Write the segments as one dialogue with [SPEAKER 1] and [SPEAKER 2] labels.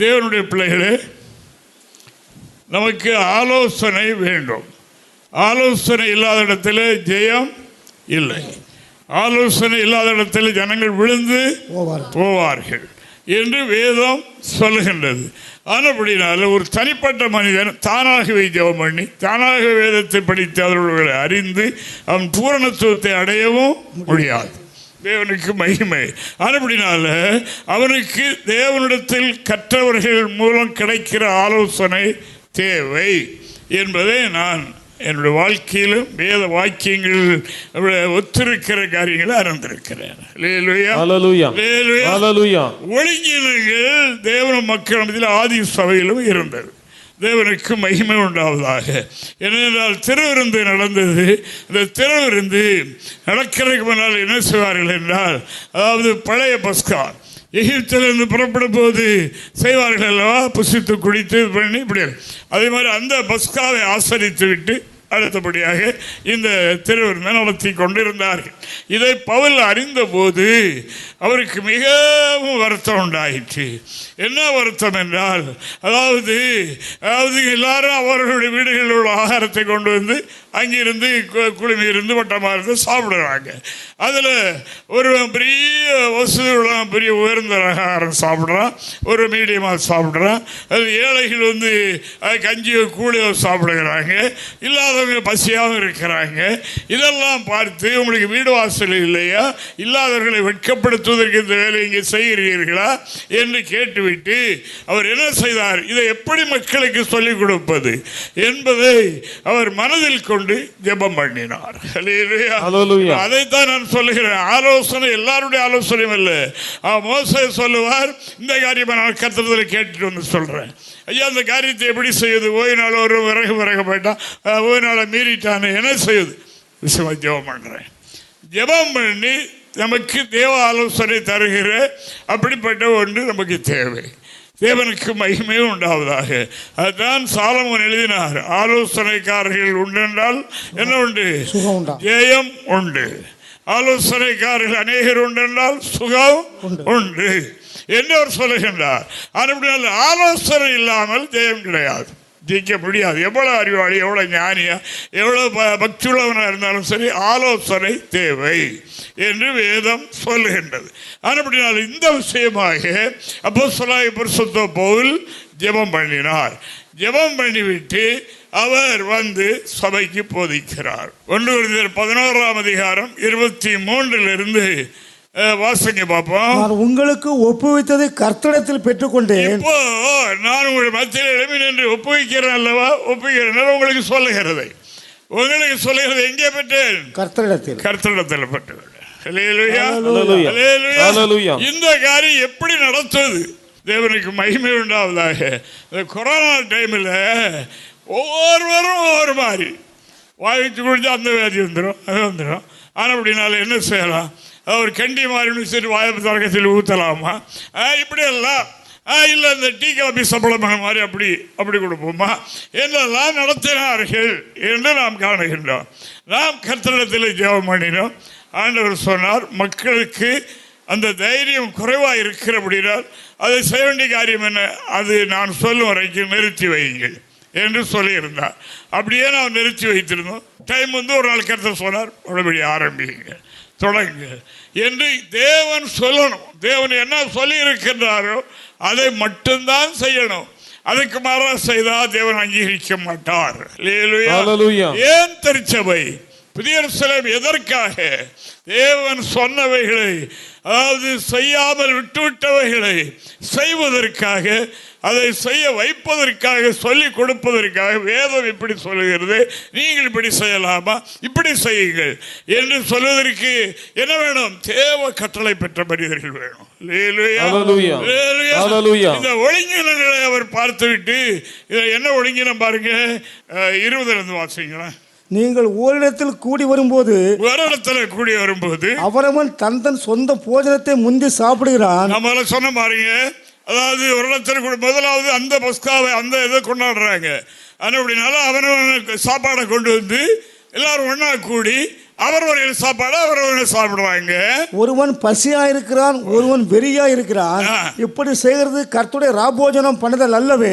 [SPEAKER 1] தேவனுடைய பிள்ளைகளே நமக்கு ஆலோசனை வேண்டும். ஆலோசனை இல்லாத இடத்துல ஜெயம் இல்லை. ஆலோசனை இல்லாத இடத்துல ஜனங்கள் விழுந்து
[SPEAKER 2] போவார்
[SPEAKER 1] போவார்கள் என்று வேதம் சொல்லுகின்றது. ஆனப்படினால ஒரு தனிப்பட்ட மனிதன் தானாகவே ஜெபம் பண்ணி தானாக வேதத்தை படித்து அவர்களை அறிந்து அவன் பூரணத்துவத்தை அடையவும் முடியாது. தேவனுக்கு மகிமை. ஆனப்படினால அவனுக்கு தேவனிடத்தில் கற்றவர்கள் மூலம் கிடைக்கிற ஆலோசனை தேவை என்பதை நான் என்னுடைய வாழ்க்கையிலும் வேத வாக்கியங்கள் ஒத்திருக்கிற காரியங்களை அறிந்திருக்கிறேன். ஒழுங்கினங்கள் தேவன மக்கள் மத்தியில் ஆதி சபையிலும் இருந்தது. தேவனுக்கு மகிமை உண்டாவதாக. ஏனென்றால் திருவிருந்து நடந்தது. இந்த திருவிருந்து நடக்கிறதுக்கு முன்னால் என்ன செய்வார்கள் என்றால் அதாவது பழைய பஸ்கா. எகிப்திலிருந்து புறப்படும் போது செய்வார்கள் அல்லவா? புசித்து குடித்து இது பண்ணி இப்படி. அதே மாதிரி அந்த பஸ்காவை ஆசரித்து விட்டு அடுத்தபடியாக இந்த திருவிருந்தை நடத்தி கொண்டிருந்தார்கள். இதை பவுல் அறிந்தபோது அவருக்கு மிகவும் வருத்தம் உண்டாயிற்று. என்ன வருத்தம் என்றால் அதாவது அதாவது எல்லாரும் அவர்களுடைய வீடுகளில் உள்ள ஆகாரத்தை கொண்டு வந்து அங்கிருந்து கு- குழுமி இருந்து வட்டமாக இருந்து சாப்பிடுறாங்க. அதில் ஒரு பெரிய வசதி பெரிய உயர்ந்த ஆகாரம் சாப்பிட்றான். ஒரு மீடியமாக சாப்பிட்றான். அது ஏழைகள் வந்து கஞ்சியோ கூழியோ சாப்பிடுகிறாங்க. இல்லாதவங்க பசியாகவும் இருக்கிறாங்க. இதெல்லாம் பார்த்து உங்களுக்கு வீடு வாசல் இல்லையா? இல்லாதவர்களை வெட்கப்படுத்துவதற்கு இந்த வேலை இங்கே செய்கிறீர்களா? என்று கேட்டுவிட்டு அவர் என்ன செய்தார்? இதை எப்படி மக்களுக்கு சொல்லிக் கொடுப்பது என்பதை அவர் மனதில் கொண்டு ஜெபம் பண்ணினார். அதைத்தான் நான் சொல்லுகிறேன். ஆலோசனை எல்லாருடைய ஆலோசனையும் அல்ல ஆ, மோசே சொல்லுவார் இந்த காரியத்தை நான் கத்துறதுல கேட்டுட்டு வந்து சொல்றேன். ஐயா அந்த காரியத்தை எப்படி செய்யுது? ஓய்வு நாள் ஒரு விறகு விறகு போயிட்டான் ஓய்வு நாளை மீறிட்டான்னு என்ன செய்யுது? விஷயமா ஜெபம் பண்றேன். ஜெபம் பண்ணி நமக்கு தேவ ஆலோசனை தருகிற அப்படிப்பட்ட ஒன்று நமக்கு தேவை. தேவனுக்கு மகிமையும் உண்டாவதாக. அதுதான் சாலமோன் எழுதினார். ஆலோசனைக்காரர்கள் உண்டென்றால் என்ன உண்டு?
[SPEAKER 2] உண்டா?
[SPEAKER 1] ஜெயம் உண்டு. ஆலோசனைக்காரர்கள் அநேகர் உண்டென்றால் சுகம்
[SPEAKER 2] உண்டு.
[SPEAKER 1] உண்டு. என்று அவர் சொல்லுகின்றார். ஆனால் ஆலோசனை இல்லாமல் ஜெயம் கிடையாது. ஜெயிக்க முடியாது. எவ்வளோ அறிவாளி எவ்வளோ ஞானியா எவ்வளோ ப- பக்தியுள்ளவனாக இருந்தாலும் சரி ஆலோசனை தேவை என்று வேதம் சொல்லுகின்றது. ஆனால் இந்த விஷயமாக அப்போ சொல்லாய் பரிசுத்த போல் ஜெபம் பண்ணினார். ஜெபம் பண்ணிவிட்டு அவர் வந்து சபைக்கு போதிக்கிறார். ஒன்று பதினோராம் அதிகாரம் இருபத்தி மூன்றிலிருந்து வாசிங்க பார்ப்போம்
[SPEAKER 2] நான் உங்களுக்கு ஒப்புவித்ததை கர்த்தரிடத்தில் பெற்றுக்கொண்டேன்.
[SPEAKER 1] இப்போ நான் உங்கள் மத்தியில் எழுமி நின்று ஒப்புவிக்கிறேன் அல்லவா? ஒப்புவிக்கிறேன். உங்களுக்கு சொல்லுகிறது? உங்களுக்கு சொல்லுகிறது எங்கே பெற்றேன்.
[SPEAKER 3] Hallelujah.
[SPEAKER 1] அல்லேலூயா.
[SPEAKER 3] Hallelujah.
[SPEAKER 1] இந்த காரியம் எப்படி நடத்துவது தேவனுக்கு மகிமை உண்டாவதாக. இந்த கொரோனா டைமில் ஒவ்வொருவரும் ஒவ்வொரு மாதிரி. வாய்க்கு குடிச்சா அந்த வியாதி வந்துடும் அது வந்துடும் ஆனால் அப்படினால என்ன செய்யலாம்? ஒரு கண்டி மாறினு சரி வாய்ப்பு தரகத்தில் ஊற்றலாமா இப்படி எல்லாம் இல்லை இந்த டீ காபி சம்பளம் மாதிரி அப்படி அப்படி கொடுப்போமா? என்னெல்லாம் நடத்தினார்கள் என்று நாம் காணுகின்றோம். நாம் கர்த்தரிடத்தில் ஜெபம் பண்ணினோம். ஆண்டவர் சொன்னார் மக்களுக்கு அந்த தைரியம் குறைவாக இருக்கிறபடினால் அதை செய்ய வேண்டிய காரியம் என்ன? அது நான் சொல்லும் வரைக்கும் நிறுத்தி வையுங்கள் என்று சொல்லியிருந்தார். அப்படியே நாம் நிறுத்தி வைத்திருந்தோம். டைம் வந்து ஒரு நாள் கருத்து சொன்னார் மறுபடி ஆரம்பிங்க தொடங்க. என்று தேவன் சொல்லணும். தேவன் என்ன சொல்லி இருக்கின்றாரோ அதை மட்டும்தான் செய்யணும். அதுக்கு மாறா செய்தால் தேவன் அங்கீகரிக்க மாட்டார். ஏன் திருச்சபை? புதிய எருசலேம் எதற்காக? தேவன் சொன்னவைகளை அதாவது செய்யாமல் விட்டுவிட்டவைகளை செய்வதற்காக அதை செய்ய வைப்பதற்காக சொல்லிக் கொடுப்பதற்காக வேதம் இப்படி சொல்லுகிறது. நீங்கள் இப்படி செய்யலாமா? இப்படி செய்யுங்கள் என்று சொல்வதற்கு என்ன வேணும்? தேவ கட்டளை பெற்ற மனிதர்கள் வேணும். இந்த ஒழுங்கினங்களை அவர் பார்த்துவிட்டு இதை என்ன ஒழுங்கினம் பாருங்க? இருபதுல இருந்து வாசிங்களேன்.
[SPEAKER 2] நீங்கள் ஓரிடத்தில் கூடி வரும்போது
[SPEAKER 1] ஒரு இடத்துல கூடி வரும்போது
[SPEAKER 2] அவரவன் தன் தன் சொந்த போஜனத்தை முந்தி சாப்பிடுகிறான்.
[SPEAKER 1] நம்மள சொன்ன பாருங்க அதாவது ஒரு இடத்துல கூட முதலாவது அந்த பஸ்காவை அந்த இதை கொண்டாடுறாங்க. ஆனால் அப்படினால அவனவனுக்கு சாப்பாடை கொண்டு வந்து எல்லாரும் ஒன்றா கூடி அவரவர்கள் சாப்பாடு அவரவர்கள் சாப்பிடுவாங்க
[SPEAKER 2] ஒருவன் பசியா இருக்கிறான் ஒருவன் வெறியா இருக்கிறான். இப்படி செய்கிறது கர்த்துடைய ராபோஜனம் பண்ணுதல் அல்லவே.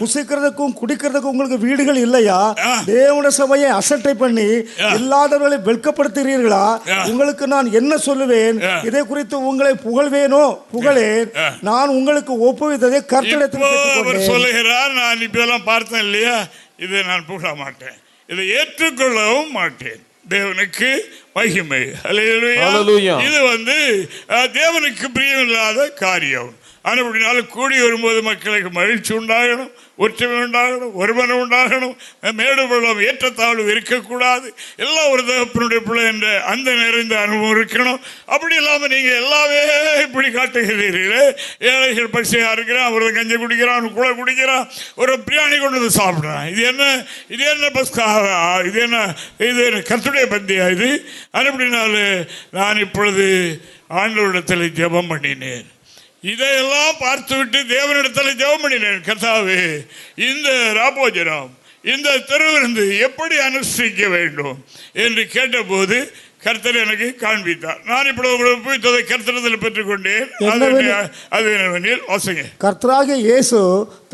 [SPEAKER 2] புசிக்கிறதுக்கும் குடிக்கிறதுக்கும் உங்களுக்கு வீடுகள் இல்லையா
[SPEAKER 1] ஆ.
[SPEAKER 2] தேவனுடைய சபையை அசட்டை பண்ணி இல்லாதவர்களை வெட்கப்படுத்துகிறீர்களா. உங்களுக்கு நான் என்ன சொல்லுவேன். இதை குறித்து உங்களை புகழ்வேனோ புகழேன். நான் உங்களுக்கு ஒப்புவித்ததை பெற்றுக்கொண்டேன்
[SPEAKER 1] சொல்லுகிறார் நான் இப்பெல்லாம் பார்த்தேன் இல்லையா இதை நான் புகழ மாட்டேன் இதை ஏற்றுக்கொள்ளவும் மாட்டேன் தேவனுக்கு மகிமை. இது வந்து தேவனுக்கு பிரியமில்லாத காரியம். அப்படினால கூடி வரும்போது மக்களுக்கு மகிழ்ச்சி உண்டாகணும். ஒற்றுமை உண்டாகணும் ஒருமனை உண்டாகணும். மேடு பள்ளம் ஏற்றத்தாழ்வு இருக்கக்கூடாது. எல்லாம் ஒரு தகப்பனுடைய பிள்ளை என்ற அந்த நிறைந்த அனுபவம் இருக்கணும். அப்படி இல்லாமல் நீங்கள் எல்லாமே இப்படி காட்டுகிறீர்களே. ஏழைகள் பசியாக இருக்கிறான் அவரது கஞ்சி குடிக்கிறான் குளை குடிக்கிறான் ஒரு பிரியாணி கொண்டு வந்து சாப்பிட்றான். இது என்ன? இது என்ன பஸ்காக இது என்ன? இது என்ன கத்துடைய பந்தியா இது? அப்படினால நான் இப்பொழுது ஆண்டவரிடத்தில் ஜெபம் பண்ணினேன். இதையெல்லாம் பார்த்துவிட்டு தேவனிடத்தில் ஜெபம் பண்ணினேன் கர்த்தாவே இந்த ராபோஜனம் இந்த திருவிருந்து எப்படி அனுஷ்டிக்க வேண்டும்? என்று கேட்டபோது கர்த்தர் எனக்கு காண்பித்தார். நான் இப்படி உங்களுக்கு போய் கர்த்தரத்தில் பெற்றுக்கொண்டேன். அது
[SPEAKER 2] என்னவெனில்?
[SPEAKER 1] வாசிங்க.
[SPEAKER 2] கர்த்தராகிய இயேசு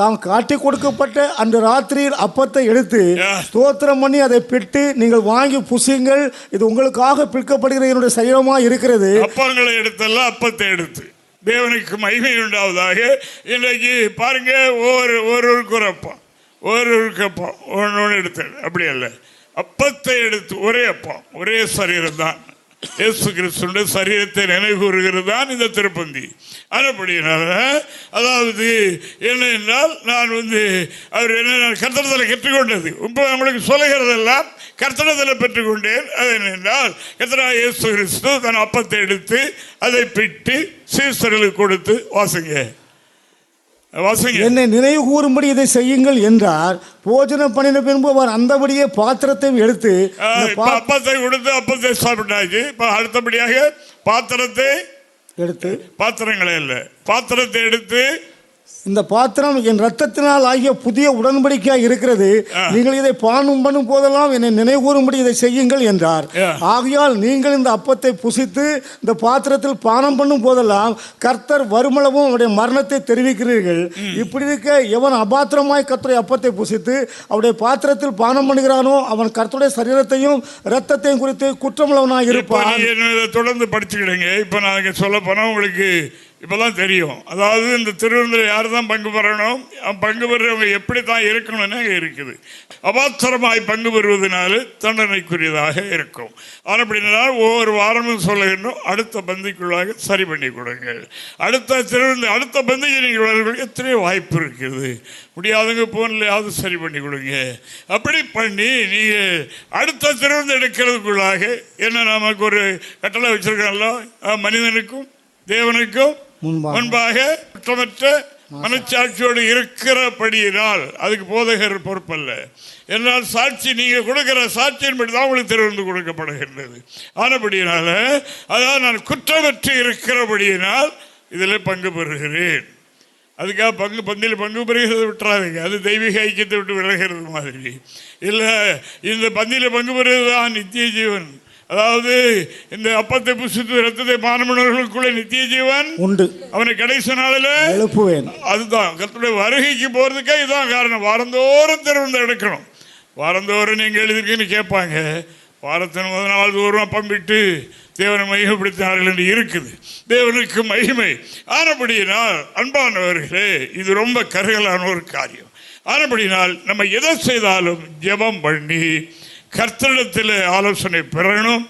[SPEAKER 2] தாம் காட்டி கொடுக்கப்பட்ட அந்த ராத்திரியில் அப்பத்தை எடுத்து. ஸ்தோத்திரம் பண்ணி அதை பெற்று நீங்கள் வாங்கி புசியுங்கள். இது உங்களுக்காக பிற்கப்படுகிற என்னுடைய சைவமாக இருக்கிறது.
[SPEAKER 1] அப்பங்களை எடுத்தெல்லாம் அப்பத்தை எடுத்து. தேவனுக்கு மகிமை உண்டாவதாக இன்றைக்கு பாருங்கள் ஒவ்வொரு ஒருவருக்கு ஒரு அப்பம் ஒருவருக்கு அப்பம் ஒன்று ஒன்று எடுத்தேன். அப்படி அல்ல. அப்பத்தை எடுத்து ஒரே அப்பம் ஒரே சரீரம் தான் இயேசு கிறிஸ்துடைய சரீரத்தை நினைவுகூறுகிறது தான் இந்த திருப்பந்தி. அதுபடினால அதாவது என்ன என்றால் நான் வந்து அவர் என்ன கர்த்தனத்தில் கற்றுக்கொண்டது. இப்போ உங்களுக்கு சொல்லுகிறதெல்லாம் கர்த்தனத்தில் பெற்றுக்கொண்டேன். அது என்னென்றால் கர்த்தரா இயேசு கிறிஸ்து தன் அப்பத்தை எடுத்து அதை பிட்டு சீசர்களுக்கு கொடுத்து வாசுங்க.
[SPEAKER 2] என்னை நினைவு கூறும்படி இதை செய்யுங்கள் என்றார். போஜனம் பண்ணின பின்பு அவர் அந்தபடியே பாத்திரத்தையும் எடுத்து
[SPEAKER 1] அப்பத்தை கொடுத்து அப்பத்தை சாப்பிட்டாச்சு. இப்ப அடுத்தபடியாக பாத்திரத்தை
[SPEAKER 2] எடுத்து
[SPEAKER 1] பாத்திரங்களே இல்லை. பாத்திரத்தை எடுத்து
[SPEAKER 2] இந்த பாத்திரம் என் ரத்தத்தினால் ஆகிய புதிய உடன்படிக்கையாக இருக்கிறது. நீங்கள் இதை பானம் பண்ணும் போதெல்லாம் என்னை நினைவு கூறும்படி இதை செய்யுங்கள் என்றார். ஆகையால் நீங்கள் இந்த அப்பத்தை புசித்து இந்த பாத்திரத்தில் பானம் பண்ணும் போதெல்லாம் கர்த்தர் வருமளவும் அவருடைய மரணத்தை தெரிவிக்கிறீர்கள். இப்படி இருக்க எவன் அபாத்திரமாய் கர்த்தருடைய அப்பத்தை புசித்து அவருடைய பாத்திரத்தில் பானம் பண்ணுகிறானோ அவன் கர்த்தருடைய சரீரத்தையும் இரத்தத்தையும் குறித்து குற்றமுள்ளவனாய்
[SPEAKER 1] இப்ப
[SPEAKER 2] இருப்பான்.
[SPEAKER 1] தொடர்ந்து படிச்சுக்கிடுங்க. இப்ப நான் சொல்ல போனா உங்களுக்கு இப்பதான் தெரியும். அதாவது இந்த திருவிழந்தில் யார் தான் பங்கு பெறணும் பங்கு பெறவங்க எப்படி தான் இருக்கணும்னு இருக்குது. அபாத்திரமாய் பங்கு பெறுவதனால தண்டனைக்குரியதாக இருக்கும். ஆனால் அப்படின்னா ஒவ்வொரு வாரமும் சொல்லுகின்றோம் அடுத்த பந்திக்குள்ளாக சரி பண்ணி கொடுங்க அடுத்த திருவிழந்தை அடுத்த பந்திக்கு நீங்கள் வருவதற்கு எத்தனையோ வாய்ப்பு இருக்குது. முடியாதவங்க ஃபோன்லையாவது சரி பண்ணி கொடுங்க. அப்படி பண்ணி நீங்கள் அடுத்த திருவிழந்தை எடுக்கிறதுக்குள்ளாக என்ன நமக்கு ஒரு கட்டளை வச்சிருக்கோம்ல மனிதனுக்கும் தேவனுக்கும்
[SPEAKER 2] முன்பாக.
[SPEAKER 1] குற்றமற்ற மனச்சாட்சியோடு இருக்கிறபடியினால் அதுக்கு போதகர் பொறுப்பல்ல. என்றால் சாட்சி நீங்க கொடுக்கிற சாட்சியின்படி தான் உங்களுக்கு திறந்து கொடுக்கப்படுகின்றது. ஆனபடியினால அதாவது நான் குற்றமற்று இருக்கிறபடியினால் இதில் பங்கு பெறுகிறேன். அதுக்காக பங்கு பந்தியில் பங்கு பெறுகிறது விட்டுறாதீங்க. அது தெய்வீக ஐக்கியத்தை விட்டு விலகிறது மாதிரி. இல்லை இந்த பந்தியில் பங்கு பெறுவது தான் நித்திய ஜீவன். அதாவது இந்த அப்பத்தை புசித்து ரத்தத்தை மாணவர்களுக்குள்ள நித்திய ஜீவன்
[SPEAKER 2] உண்டு.
[SPEAKER 1] அவனை கடைசி நாளில்
[SPEAKER 2] எழுப்புவேன்.
[SPEAKER 1] அதுதான் கர்த்தருடைய வருகைக்கு போகிறதுக்கே இதுதான் காரணம். வாரந்தோறும் திறந்து எடுக்கணும். வாரந்தோறும் நீங்கள் எழுதிருக்கீங்கன்னு கேட்பாங்க. வாரத்தின் முதல் நாள் அப்பம் விட்டு தேவனை மகிமைப்படுத்தினார்கள் என்று இருக்குது. தேவனுக்கு மகிமை. ஆனபடியினால் அன்பானவர்களே இது ரொம்ப கருகலான ஒரு காரியம். ஆனபடியினால் நம்ம எதை செய்தாலும் ஜெபம் பண்ணி கர்த்தரிடத்தில் ஆலோசனை பெறணும்.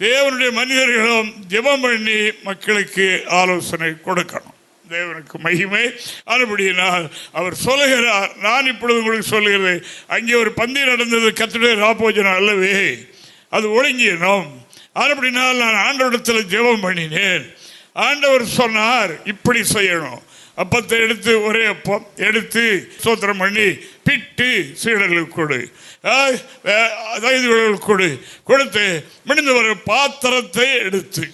[SPEAKER 1] தேவனுடைய மனிதர்களும் ஜெபம் பண்ணி மக்களுக்கு ஆலோசனை கொடுக்கணும். தேவனுக்கு மகிமை. அதுபடியினால் அவர் சொல்லுகிறார் நான் இப்பொழுது உங்களுக்கு சொல்லுகிறது அங்கே ஒரு பந்தி நடந்தது கத்துடைய ராபோஜனம் அல்லவே அது ஒழுங்கினோம் அதுபடினால் நான் ஆண்டவரிடத்தில் ஜெபம் பண்ணினேன். ஆண்டவர் சொன்னார் இப்படி செய்யணும். அப்பத்தை எடுத்து ஒரே அப்பம் எடுத்து சோத்திரம் பண்ணி பிட்டு சீடர்களுக்கு கொடு. தைதுகளுக்கு கொடு. கொடுத்து முடிந்த ஒரு பாத்திரத்தை எடுத்து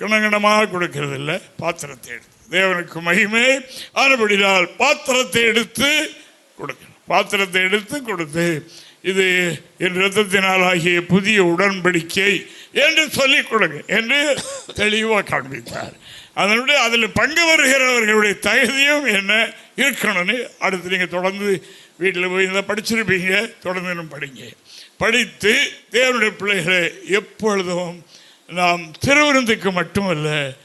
[SPEAKER 1] கிணங்கிடமாக கொடுக்கிறது இல்லை பாத்திரத்தை எடுத்து. தேவனுக்கு மகிமை ஆனபடினால் பாத்திரத்தை எடுத்து கொடுக்கணும் பாத்திரத்தை எடுத்து கொடுத்து இது என் ரத்தத்தினால் ஆகிய புதிய உடன்படிக்கை என்று சொல்லிக் கொடுங்க என்று தெளிவாக காண்பித்தார். அதனுடைய அதில் பங்கு வருகிறவர்களுடைய தகுதியும் என்ன? இருக்கணும்னு அடுத்து நீங்கள் தொடர்ந்து வீட்டில் போய் இதை படிச்சிருப்பீங்க தொடர்ந்து படிங்க. படித்து தேவனுடைய பிள்ளைகளை எப்பொழுதும் நாம் திருவிருந்துக்கு மட்டுமல்ல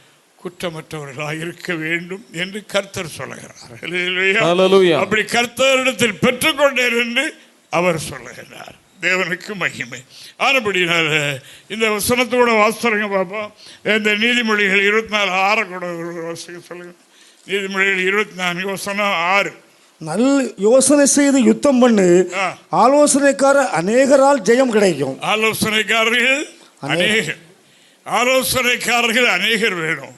[SPEAKER 1] குற்றமற்றவர்களாக இருக்க வேண்டும் என்று கர்த்தர் சொல்லுகிறார். அப்படி கர்த்தரிடத்தில் பெற்றுக்கொண்டேன் என்று அவர் சொல்லுகிறார். தேவனுக்கு மகிமை. ஆனபடினால இந்த வசனத்தோட வாசனங்க பார்ப்போம் இந்த நீதிமொழிகள் இருபத்தி நாலு ஆறை கூட ஒரு வாசிக்க சொல்லுங்க. நீதிமொழிகள் இருபத்தி நான்கு வசனம் ஆறு.
[SPEAKER 2] நல் யோசனை செய்து யுத்தம் பண்ணு.
[SPEAKER 1] ஆ.
[SPEAKER 2] ஆலோசனைக்கார அநேகரால் ஜெயம் கிடைக்கும்.
[SPEAKER 1] ஆலோசனைக்காரர்கள் அநேகர் ஆலோசனைக்காரர்கள் அநேகர் வேணும்.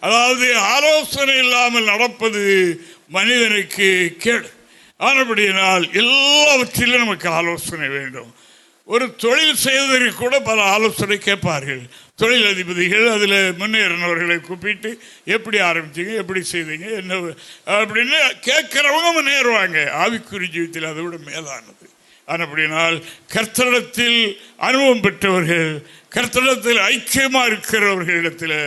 [SPEAKER 1] அதாவது ஆலோசனை இல்லாமல் நடப்பது மனிதனுக்கு கேடு. ஆனபடியினால் எல்லாவற்றிலும் நமக்கு ஆலோசனை வேண்டும். ஒரு தொழில் செய்வதற்கு கூட பல ஆலோசனை கேட்பார்கள். தொழில் அதிபதிகள் அதில் முன்னேறினவர்களை கூப்பிட்டு எப்படி ஆரம்பித்தீங்க எப்படி செய்தீங்க என்ன அப்படின்னு கேட்குறவங்க முன்னேறுவாங்க. ஆவிக்குறி ஜீவத்தில் அதை விட மேலானது. அப்படினால் கர்த்தடத்தில் அனுபவம் பெற்றவர்கள் கர்த்தடத்தில் ஐக்கியமாக இருக்கிறவர்களிடத்தில்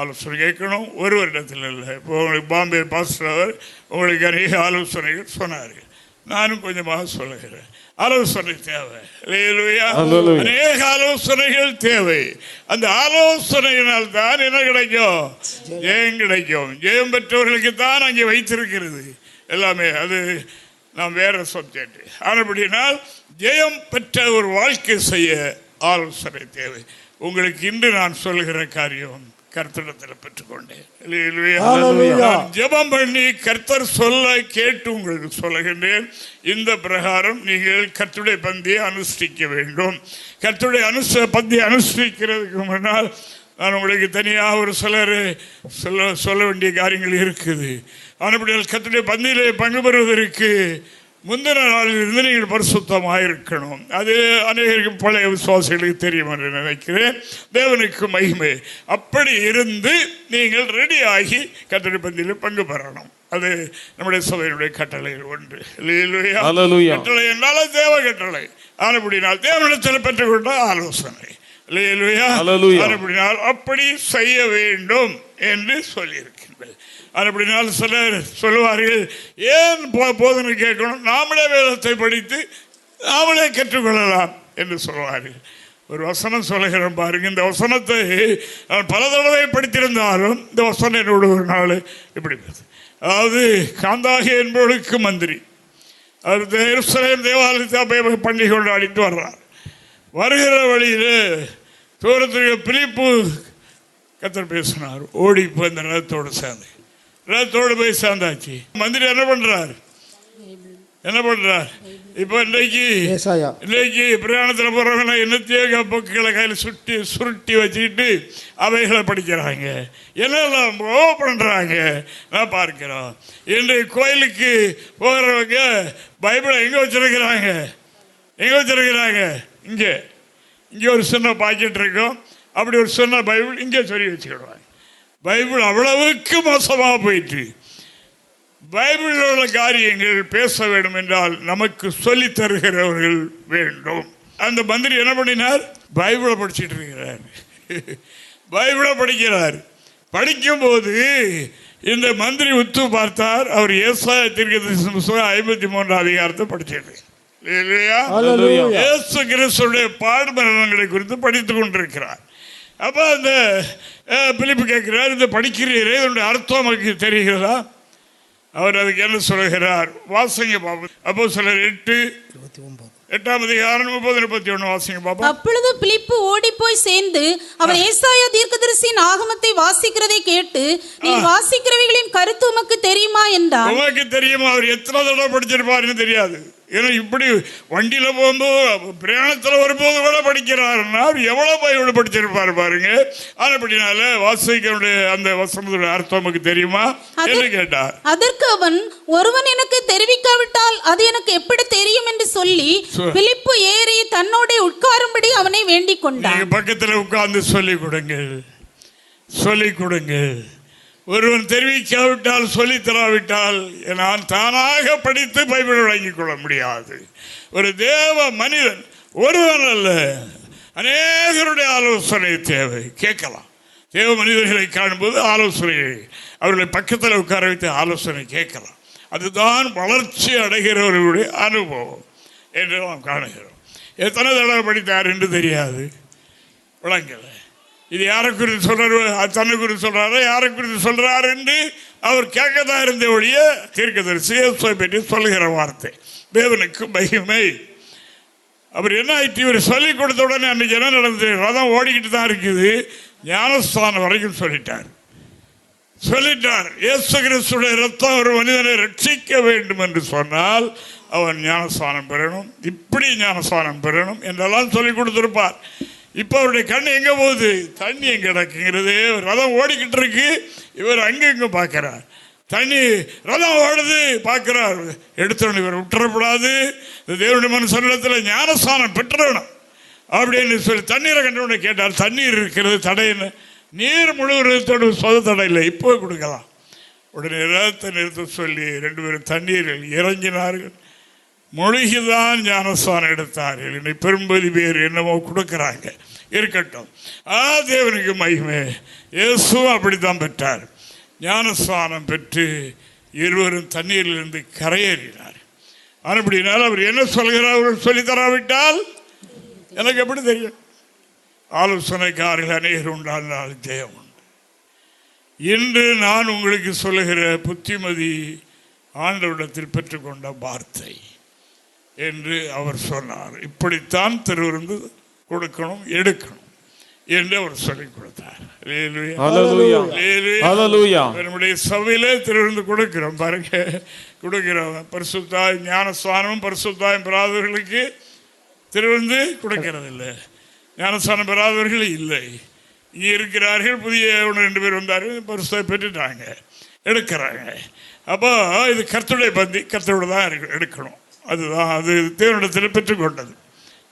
[SPEAKER 1] ஆலோசனை கேட்கணும். ஒருவரிடத்தில் இல்லை. இப்போ உங்களுக்கு பாம்பே பாஸ்டர் அவர் உங்களுக்கு அநேக ஆலோசனைகள் சொன்னார்கள். நானும் கொஞ்சமாக சொல்லுகிறேன். ஆலோசனை தேவை.
[SPEAKER 3] Hallelujah.
[SPEAKER 1] அநேக ஆலோசனைகள் தேவை. அந்த ஆலோசனையினால் தான் என்ன கிடைக்கும்? ஜெயம் கிடைக்கும். ஜெயம் பெற்றவர்களுக்கு தான் அங்கே வைத்திருக்கிறது. எல்லாமே அது நாம் வேற சப்ஜெக்ட் ஆனபடினால் ஜெயம் பெற்ற ஒரு வாழ்க்கை செய்ய ஆலோசனை தேவை. உங்களுக்கு இன்று நான் சொல்லுகிற காரியம் கர்த்தரிடத்தில் பெற்றுக்கொண்டேன். ஜெபம் பண்ணி கர்த்தர் சொல்ல கேட்டு உங்களுக்கு சொல்லுகின்றேன். இந்த பிரகாரம் நீங்கள் கர்த்தருடைய பந்தியை அனுஷ்டிக்க வேண்டும். கர்த்தருடைய அனுச பந்தியை அனுஷ்டிக்கிறதுக்கு முன்னால் நான் உங்களுக்கு தனியாக ஒரு சிலர் சொல்ல சொல்ல வேண்டிய காரியங்கள் இருக்குது. ஆனப்படியால் கர்த்தருடைய பந்தியிலே பங்கு பெறுவதற்கு முந்தின நாளில் இருந்து நீங்கள் பரிசுத்தமாக இருக்கணும் அது அநேகருக்கு பழைய விசுவாசிகளுக்கு தெரியும் என்று நினைக்கிறேன். தேவனுக்கு மகிமை. அப்படி இருந்து நீங்கள் ரெடி ஆகி கட்டளை பந்தியில் பங்கு பெறணும். அது நம்முடைய சபையினுடைய கட்டளைகள் ஒன்று. கட்டளை என்றாலும் தேவ கட்டளை. ஆனப்படினால் தேவனிடத்தில் பெற்றுக்கொண்ட ஆலோசனை. ஆனப்படினால் அப்படி செய்ய வேண்டும் என்று அது அப்படினால் சிலர் சொல்லுவார்கள். ஏன் போ- போதனை கேட்கணும்? நாமளே வேதத்தை படித்து நாமளே கற்றுக்கொள்ளலாம் என்று சொல்வார்கள். ஒரு வசனம் சொல்லுகிறோம் பாருங்க இந்த வசனத்தை நான் பல தடவை படித்திருந்தாலும் இந்த வசனம் என்னோட ஒரு நாள் இப்படி அதாவது காந்தாகி என்பவர்களுக்கு மந்திரி. அவர் எருசலேம் தேவாலயத்தை போய் பண்டிகை கொண்டாடிட்டு வர்றார். வருகிற வழியில் தூரத்துக்கு பிலிப்பு கத்தர் பேசினார். ஓடி போய் இந்த நிலத்தோடு சேர்ந்து. ரதத்தோடு போய் சேர்ந்தாச்சு. மந்திரி என்ன பண்றார்? என்ன பண்றார்? இப்போ இன்னைக்கு இன்னைக்கு பிரயாணத்தில் போகிறவங்க என்னத்தையோ புக்குகளை கையில் சுட்டி சுருட்டி வச்சுக்கிட்டு அவைகளை படிக்கிறாங்க. என்னெல்லாம் பண்ணுறாங்க நான் பார்க்கிறோம். இன்றைக்கு கோயிலுக்கு போகிறவங்க பைபிளை எங்கே வச்சிருக்கிறாங்க? எங்கே வச்சிருக்கிறாங்க? இங்கே. இங்கே ஒரு சின்ன பாக்கெட் இருக்கும். அப்படி ஒரு சின்ன பைபிள் இங்கே சொல்லி வச்சுக்கிடுவாங்க. பைபிள் அவ்வளவுக்கு மோசமாக போயிட்டு பைபிளில் உள்ள காரியங்கள் பேச வேண்டும் என்றால் நமக்கு சொல்லி தருகிறவர்கள் வேண்டும். அந்த மந்திரி என்ன பண்ணினார்? பைபிளை படிச்சிட்டு இருக்கிறார். பைபிளை படிக்கிறார். படிக்கும்போது இந்த மந்திரி உத்து பார்த்தார். அவர் ஏசாயத்திற்கு ஐம்பத்தி மூன்று அதிகாரத்தை படிச்சிட்டு இல்லையா. இயேசு கிறிஸ்துடைய பாடுமரணங்களை குறித்து படித்துக் கொண்டிருக்கிறார். அப்போ அந்த பிலிப்பு கேட்கிறார் இந்த படிக்கிறீரே இதனுடைய அர்த்தம் நமக்கு தெரிகிறதா? அவர் அதுக்கு என்ன சொல்லுகிறார் வாசிங்க பாப்போம். அப்போ சிலர் எட்டு
[SPEAKER 2] இருபத்தி ஒன்பது
[SPEAKER 1] எட்டாம் அதிகாரம் முப்பது முப்பத்தி ஒன்று வாசிங்க பாப்போம்.
[SPEAKER 4] அப்பொழுது பிலிப்பு ஓடிப்போய் சேர்ந்து அவர் ஏசாயா தீர்க்கதரிசியின் ஆகமத்தை வாசிக்கிறதை கேட்டு நீ வாசிக்கிறவைகளின் கருத்து உமக்கு தெரியுமா? என்றார்
[SPEAKER 1] உங்களுக்கு தெரியுமா? அவர் எத்தனை தடவை படிச்சிருப்பாருன்னு தெரியாது. ஏன்னா இப்படி வண்டியில போகும்போது பிரயாணத்தில் வரும்போது கூட படிக்கிறாருன்னா எவ்வளவு பைபிள் படிச்சிருப்பாரு பாருங்க. அப்படினால வாசிக்கனுடைய அந்த வசனத்துடைய அர்த்தம் நமக்கு தெரியுமா? என்று கேட்டார்.
[SPEAKER 4] அதற்கு அவன் ஒருவன் எனக்கு தெரிவிக்காவிட்டால் அது எனக்கு எப்படி தெரியும்? என்று சொல்லி பிலிப்பு ஏறி தன்னோட உட்காரும்படி அவனை வேண்டிக் கொண்டான்.
[SPEAKER 1] பக்கத்தில் உட்கார்ந்து சொல்லிக் கொடுங்கள். சொல்லிக் கொடுங்கள். ஒருவன் தெரிவிக்காவிட்டால் சொல்லித் தராவிட்டால் நான் தானாக படித்து பைபிள் வழங்கிக் கொள்ள முடியாது. ஒரு தேவ மனிதன் ஒருவன் அல்ல. அநேகருடைய ஆலோசனை தேவை. கேட்கலாம். தேவ மனிதர்களை காணும்போது ஆலோசனை. அவர்களை பக்கத்தில் உட்கார வைத்து ஆலோசனை கேட்கலாம். அதுதான் வளர்ச்சி அடைகிறவர்களுடைய அனுபவம் என்று நாம் காணுகிறோம். எத்தனை தடவை படித்தார் என்று தெரியாது. விளங்கலை. இது யாரை குறித்து சொல்றாரு? தன்னை குறித்து சொல்றாரு? யாரை குறித்து சொல்றாரு என்று அவர் கேட்கதா இருந்த ஒழிய தீர்க்கதரிசி பற்றி சொல்லுகிற வார்த்தை. தேவனுக்கு மகிமை. அவர் என்ன ஆயிட்டு? இவர் சொல்லி கொடுத்த உடனே அன்னைக்கு என்ன நடந்தது? ரதம் ஓடிக்கிட்டு தான் இருக்குது. ஞானஸ்தானம் வரைக்கும் சொல்லிட்டார். சொல்லிட்டார் இயேசு கிறிஸ்துடைய ரத்தம் ஒரு மனிதனை ரட்சிக்க வேண்டும் என்று சொன்னால் அவன் ஞானஸ்தானம் பெறணும். இப்படி ஞானஸ்தானம் பெறணும் என்றெல்லாம் சொல்லி கொடுத்துருப்பார். இப்போ அவருடைய கண் எங்கே போகுது? தண்ணி எங்கே கிடக்குங்கிறது. ரதம் ஓடிக்கிட்டு இருக்கு. இவர் அங்க இங்க தண்ணி ரதம் ஓடுது பார்க்குறார். எடுத்தவன் இவர் விட்டுறக்கூடாது இந்த தேவனுடைய மனுஷனிடத்தில் ஞானஸ்தானம் பெற்றணும் அப்படின்னு சொல்லி தண்ணீரை கண்டவுடனே கேட்டார் தண்ணீர் இருக்கிறது தடைன்னு நீர் முழுவதோடு சொத தடை இல்லை. இப்போ கொடுக்கலாம். உடனே ரதத்தை நிறுத்த சொல்லி ரெண்டு பேரும் தண்ணீரில் இறங்கினார்கள். மொழிகுதான் ஞானஸ்தானம் எடுத்தார்கள் என்னை பெரும்பதி பேர் என்னமோ கொடுக்குறாங்க. இருக்கட்டும். ஆ தேவனுக்கு மகிமை. இயேசுவும் அப்படித்தான் பெற்றார். ஞானஸ்தானம் பெற்று இருவரும் தண்ணீரிலிருந்து கரையேறினார். அப்படினால் அவர் என்ன சொல்கிறார் அவர் சொல்லித்தராவிட்டால் எனக்கு எப்படி தெரியும்? ஆலோசனைக்காரர்கள் அநேகர் உண்டானால் ஜெயம் உண்டு. இன்று நான் உங்களுக்கு சொல்லுகிற புத்திமதி ஆண்டவரிடத்தில் பெற்றுக்கொண்ட வார்த்தை. என்று அவர் சொன்னார். இப்படித்தான் திருவிருந்து கொடுக்கணும் எடுக்கணும் என்று அவர் சொல்லிக் கொடுத்தார். நம்முடைய சபையிலே திருவிருந்து கொடுக்கிறோம் பாருங்க. கொடுக்கிறோம். பரிசுத்தாய் ஞானஸ்தானமும் பரிசுத்தாயும் பெறாதவர்களுக்கு திருவிருந்து கொடுக்கிறது இல்லை ஞானஸ்தானம் பெறாதவர்கள் இல்லை. இங்கே இருக்கிறார்கள் புதிய ஒன்று ரெண்டு பேர் வந்தார்கள் பரிசுத்தை பெற்றுட்டாங்க எடுக்கிறாங்க. அப்போ இது கர்த்தருடைய பந்தி கர்த்தரோட தான் எடுக்கணும். அதுதான் அது தேவனிடத்தில் பெற்றுக்கொண்டது.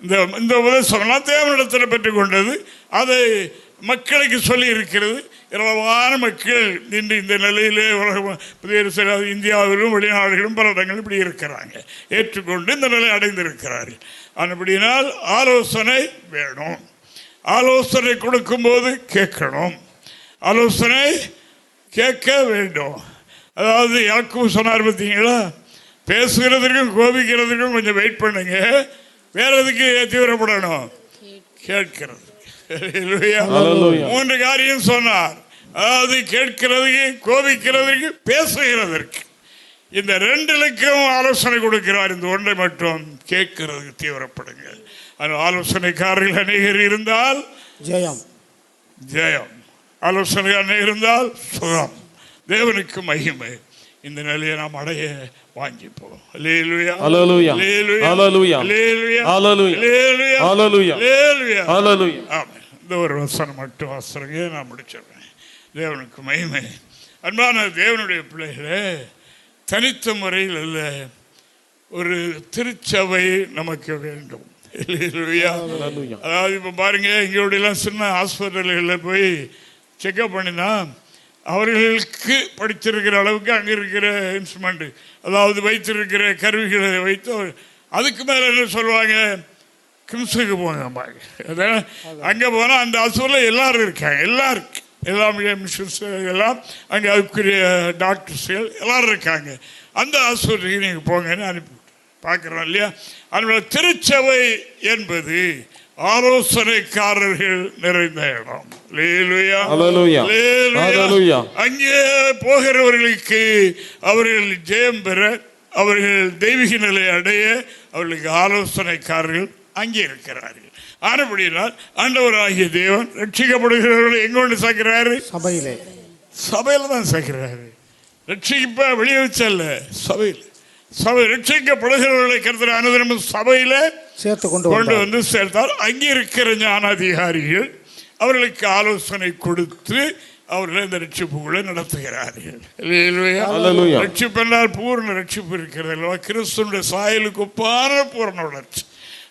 [SPEAKER 1] இந்த இந்த உபதேசம்லாம் தேவனிடத்தில் பெற்றுக்கொண்டது. அதை மக்களுக்கு சொல்லி இருக்கிறது ஏராளமான மக்கள் இன்று இந்த நிலையிலே உலக புதிய சில இந்தியாவிலும் வெளிநாடுகளும் பல இடங்களும் இப்படி இருக்கிறாங்க. ஏற்றுக்கொண்டு இந்த நிலை அடைந்திருக்கிறார்கள். அப்படினால் ஆலோசனை வேணும். ஆலோசனை கொடுக்கும்போது கேட்கணும். ஆலோசனை கேட்க வேண்டும். அதாவது யாக்கும் சொன்னார் பார்த்தீங்களா? பேசுகிறதுக்கும் கோபிக்கிறதுக்கும் கொஞ்சம் வெயிட் பண்ணுங்க. வேற எதுக்கு தீவிரப்படணும்? கேட்கிறது.
[SPEAKER 3] Hallelujah.
[SPEAKER 1] மூன்று காரியம் சொன்னார். அதாவது கேட்கிறதுக்கு கோபிக்கிறதுக்கு பேசுகிறதற்கு. இந்த ரெண்டுலுக்கும் ஆலோசனை கொடுக்கிறார். இந்த ஒன்றை மட்டும் கேட்கிறதுக்கு தீவிரப்படுங்க. அது ஆலோசனைக்காரர்கள் அநேகர் இருந்தால்
[SPEAKER 2] ஜெயம்.
[SPEAKER 1] ஜெயம். ஆலோசனை அன்னை இருந்தால் சுகம். தேவனுக்கு மகிமை. இந்த நிலையை நாம் அடைய வாங்கிப்போம்
[SPEAKER 3] Hallelujah.
[SPEAKER 1] ஆமாம் இந்த ஒரு வசனம் மட்டும் வசனங்க நான் முடிச்சிடுறேன் தேவனுக்கு மகிமை அன்பான தேவனுடைய பிள்ளைகளே தனித்த முறையில் அல்ல ஒரு திருச்சபை நமக்கு வேண்டும். அதாவது இப்போ பாருங்க எங்களுடையெல்லாம் சின்ன ஹாஸ்பிட்டல்களில் போய் செக்அப் பண்ணினா அவர்களுக்கு படிச்சிருக்கிற அளவுக்கு அங்கே இருக்கிற இன்ஸ்ட்ருமெண்ட்டு அதாவது வைத்திருக்கிற கருவிகளை வைத்து அதுக்கு மேலே என்ன சொல்லுவாங்க? கிம்ஸுக்கு போங்க அதான் அங்கே போனால் அந்த ஹாஸ்பிட்டலில் எல்லாரும் இருக்காங்க. எல்லாரும் எல்லாம் மிஷன்ஸ் எல்லாம் அங்கே அதுக்குரிய டாக்டர்ஸ்கள் எல்லோரும் இருக்காங்க. அந்த ஹாஸ்பிட்டலுக்கு நீங்கள் போங்கன்னு அனுப்பி பார்க்குறோம் இல்லையா? அதனால திருச்சபை என்பது ஆலோசனைக்காரர்கள் நிறைந்த இடம். அங்கே போகிறவர்களுக்கு அவர்கள் ஜெயம் பெற அவர்கள் தெய்வீக நிலை அடைய அவர்களுக்கு ஆலோசனைக்காரர்கள் அங்கே இருக்கிறார்கள். ஆனபடியினால் ஆண்டவராகிய தேவன் ரட்சிக்கப்படுகிறவர்களை எங்க கொண்டு சேர்க்கிறாரு?
[SPEAKER 2] சபையிலே.
[SPEAKER 1] சபையில தான் சேர்க்கிறாரு. ரட்சிக்கப்ப வெளியே வச்சல்ல சபையில். சபை ரட்சிக்கப்படுகிறவர்களை கருத்துற அனுதினமும் சபையில
[SPEAKER 2] சேர்த்து கொண்டு
[SPEAKER 1] வந்து சேர்த்தார். அங்கே இருக்கிற ஞானாதிகாரிகள் அவர்களுக்கு ஆலோசனை கொடுத்து அவர்களை இந்த ரட்சிப்புகளை நடத்துகிறார்கள். ரட்சிப்பு என்றால் பூர்ண ரட்சிப்பு இருக்கிறது அல்லவா? கிறிஸ்துவனுடைய சாயலுக்கு ஒப்பான பூர்ண வளர்ச்சி.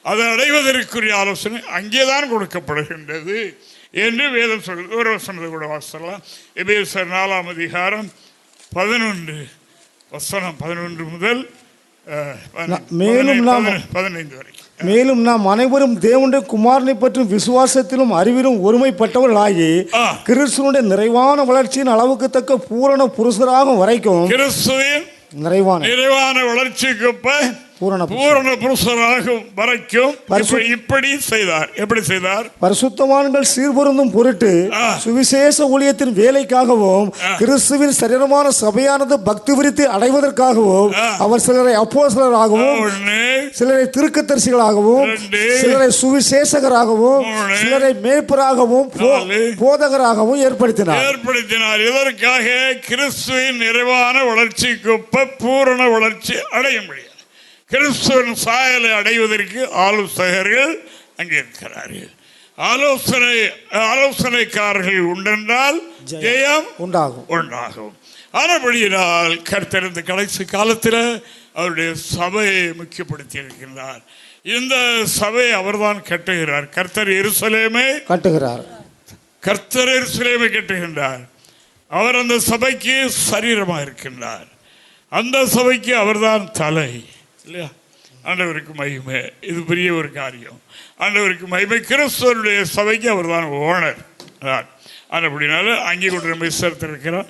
[SPEAKER 1] அதை அடைவதற்குரிய ஆலோசனை அங்கேதான் கொடுக்கப்படுகின்றது என்று வேதம் சொல்லுது. ஒரு வசனத்தை கூட வாசலாம் எபேசர் நாலாம் அதிகாரம் பதினொன்று. வசனம் பதினொன்று முதல்
[SPEAKER 2] மேலும் நாம்
[SPEAKER 1] பதினைந்து- வரைக்கும்
[SPEAKER 2] மேலும் நாம் அனைவரும் தேவனுடைய குமாரனை பற்றும் விசுவாசத்திலும் அறிவிலும் ஒருமைப்பட்டவர்களாகி. கிறிஸ்துவனுடைய நிறைவான வளர்ச்சியின் அளவுக்கு தக்க பூரண புருஷராகும் வரைக்கும்
[SPEAKER 1] கிறிஸ்துவின்
[SPEAKER 2] நிறைவான.
[SPEAKER 1] நிறைவான வளர்ச்சிக்கு
[SPEAKER 2] பூரண
[SPEAKER 1] பூரண புருஷராகும் வரைக்கும் இப்படி- செய்தார் எப்படி செய்தார்
[SPEAKER 2] பரிசுத்தவான்கள் சீர்பொருந்தும் பொருட்டு. சுவிசேஷ ஊழியத்தின் வேலைக்காகவும் கிறிஸ்துவின் சரீரமான சபையானது பக்தி விருத்தி அடைவதற்காகவும். அவர் சிலரை அப்போஸ்தலராகவும்
[SPEAKER 1] ஒண்ணு
[SPEAKER 2] சிலரை திருக்கதரிசிகளாகவும்
[SPEAKER 1] ரெண்டு.
[SPEAKER 2] சிலரை சுவிசேஷகராகவும். சிலரை மேய்ப்பராகவும். போதகராகவும் ஏற்படுத்தினார்
[SPEAKER 1] ஏற்படுத்தினார் இதற்காக கிறிஸ்துவின் நிறைவான வளர்ச்சிக்கு பூரண வளர்ச்சி அடைய முடியும் கிறிஸ்துவின் சாயலை அடைவதற்கு ஆலோசகர்கள் அங்கே இருக்கிறார்கள். ஆலோசனை ஆலோசனைக்காரர்கள் உண்டென்றால் ஜெயம்
[SPEAKER 2] உண்டாகும்.
[SPEAKER 1] உண்டாகும். ஆனபடியினால் கர்த்தர் இந்த கடைசி காலத்தில் அவருடைய சபையை முக்கியப்படுத்தி இருக்கின்றார் இந்த சபையை அவர்தான் கட்டுகிறார். கர்த்தர் எருசலேமே
[SPEAKER 2] கட்டுகிறார்.
[SPEAKER 1] கர்த்தர் எருசலேமை கட்டுகின்றார். அவர் அந்த சபைக்கு சரீரமாக இருக்கின்றார் அந்த சபைக்கு அவர்தான் தலை. இல்லையா? ஆண்டவருக்கு மகிமை. இது பெரிய ஒரு காரியம். ஆண்டவருக்கு மகிமை. கிறிஸ்துவனுடைய சபைக்கு அவர்தான் ஓனர். தான் அப்படினால அங்கே கொண்டு நம்ம சேர்த்திருக்கிறோம்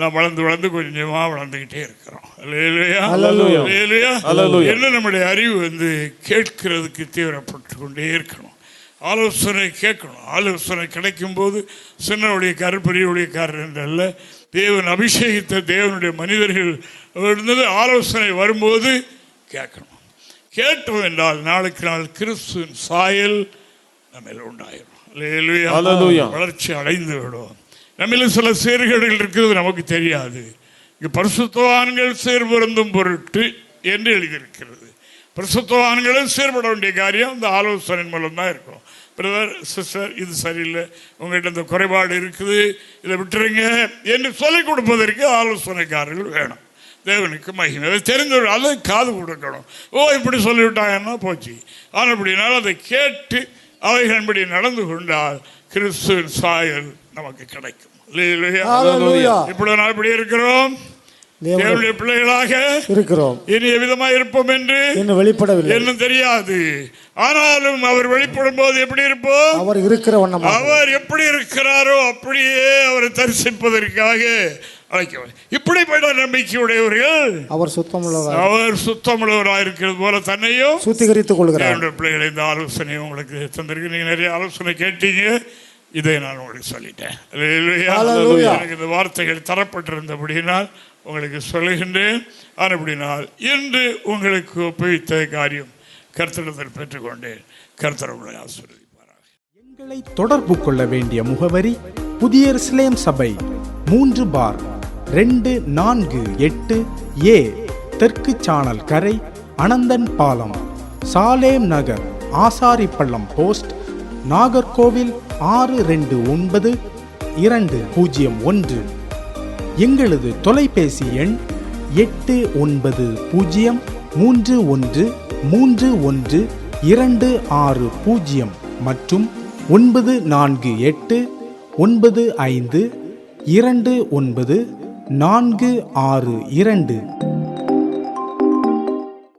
[SPEAKER 1] நான் வளர்ந்து வளர்ந்து கொஞ்சமாக வளர்ந்துக்கிட்டே இருக்கிறோம். என்ன நம்முடைய அறிவு வந்து கேட்கிறதுக்கு தீவிரப்பட்டு கொண்டே இருக்கணும். ஆலோசனை கேட்கணும். ஆலோசனை கிடைக்கும் போது சின்ன ஊழியக்காரர் பெரிய ஊழியக்காரர் என்றல்ல தேவன் அபிஷேகித்த தேவனுடைய மனிதர்கள் இருந்தது. ஆலோசனை வரும்போது கேட்கணும் கேட்டோம் என்றால் நாளுக்கு நாள் கிறிஸ்துவின் சாயல் நம்மில் உண்டாயிரும். வளர்ச்சி அடைந்து விடும். நம்மில சில சீர்கேடுகள் இருக்கிறது நமக்கு தெரியாது. இங்கு பரிசுத்தவான்கள் சீர்பொருந்தும் பொருட்டு என்று எழுதியிருக்கிறது. பரிசுத்தவான்களும் சீர்பட வேண்டிய காரியம் இந்த ஆலோசனை மூலம் தான் இருக்கும். பிரதர் சிஸ்டர் இது சரியில்லை. உங்கள்கிட்ட இந்த குறைபாடு இருக்குது. இதை விட்டுருங்க என்று சொல்லிக் கொடுப்பதற்கு ஆலோசனைக்காரர்கள் வேணும். தேவனுக்கு மகிமை. அதை தெரிஞ்சவர்கள் அதை காது கொடுக்கணும். ஓ இப்படி சொல்லிவிட்டாங்கன்னா போச்சு. ஆனால் அப்படினாலும் அதை கேட்டு அவைகளின்படி நடந்து கொண்டால் கிறிஸ்துவின் சாயல் நமக்கு கிடைக்கும். இப்படி நான் இப்படி இருக்கிறோம்.
[SPEAKER 2] தேவனுடைய
[SPEAKER 1] பிள்ளைகளாக
[SPEAKER 2] இருக்கிறோம்.
[SPEAKER 1] இனி எவ்விதமாக இருப்போம் என்று?
[SPEAKER 2] இன்னும் வெளிப்படவில்லை.
[SPEAKER 1] இன்னும் தெரியாது. ஆனாலும் அவர் வெளிப்படும் போது எப்படி இருப்போம்?
[SPEAKER 2] அவர் இருக்கிற
[SPEAKER 1] அவர் எப்படி இருக்கிறாரோ அப்படியே அவரை தரிசிப்பதற்காக அழைக்க இப்படிப்பட்ட நம்பிக்கையுடையவர்கள்.
[SPEAKER 2] அவர் சுத்தமுள்ளவர்.
[SPEAKER 1] அவர் சுத்தமுள்ளவராக இருக்கிறது போல தன்னையும்
[SPEAKER 2] சுத்திகரித்துக் கொள்கிறார்.
[SPEAKER 1] தேவனுடைய பிள்ளைகளை இந்த ஆலோசனை உங்களுக்கு தந்திருக்கு நீங்க நிறைய ஆலோசனை கேட்டீங்க. இதை நான் உங்களுக்கு சொல்லிட்டேன். அல்லேலூயா.
[SPEAKER 2] அல்லேலூயா.
[SPEAKER 1] எனக்கு இந்த வார்த்தைகள் தரப்பட்டிருந்தபடியினால் உங்களுக்கு சொல்லுகின்றேன். அப்படினால் இன்று உங்களுக்கு ஒப்புவித்த காரியம் கர்த்தரிடத்தில் பெற்றுக்கொண்டேன். கர்த்தர் உங்களை ஆசீர்வதிப்பாராக.
[SPEAKER 5] எங்களை தொடர்பு கொள்ள வேண்டிய முகவரி புதிய எருசலேம் சபை மூன்று பார். ரெண்டு நான்கு எட்டு ஏ தெற்கு சானல் கரை அனந்தன் பாலம் சாலேம் நகர் ஆசாரிப்பள்ளம் போஸ்ட் நாகர்கோவில் ஆறு ரெண்டு ஒன்பது இரண்டு பூஜ்ஜியம் ஒன்று. எங்களது தொலைபேசி எண் எட்டு ஒன்பது பூஜ்ஜியம் மூன்று ஒன்று மூன்று ஒன்று இரண்டு ஆறு பூஜ்ஜியம் மற்றும் ஒன்பது நான்கு எட்டு ஒன்பது ஐந்து இரண்டு ஒன்பது நான்கு ஆறு இரண்டு.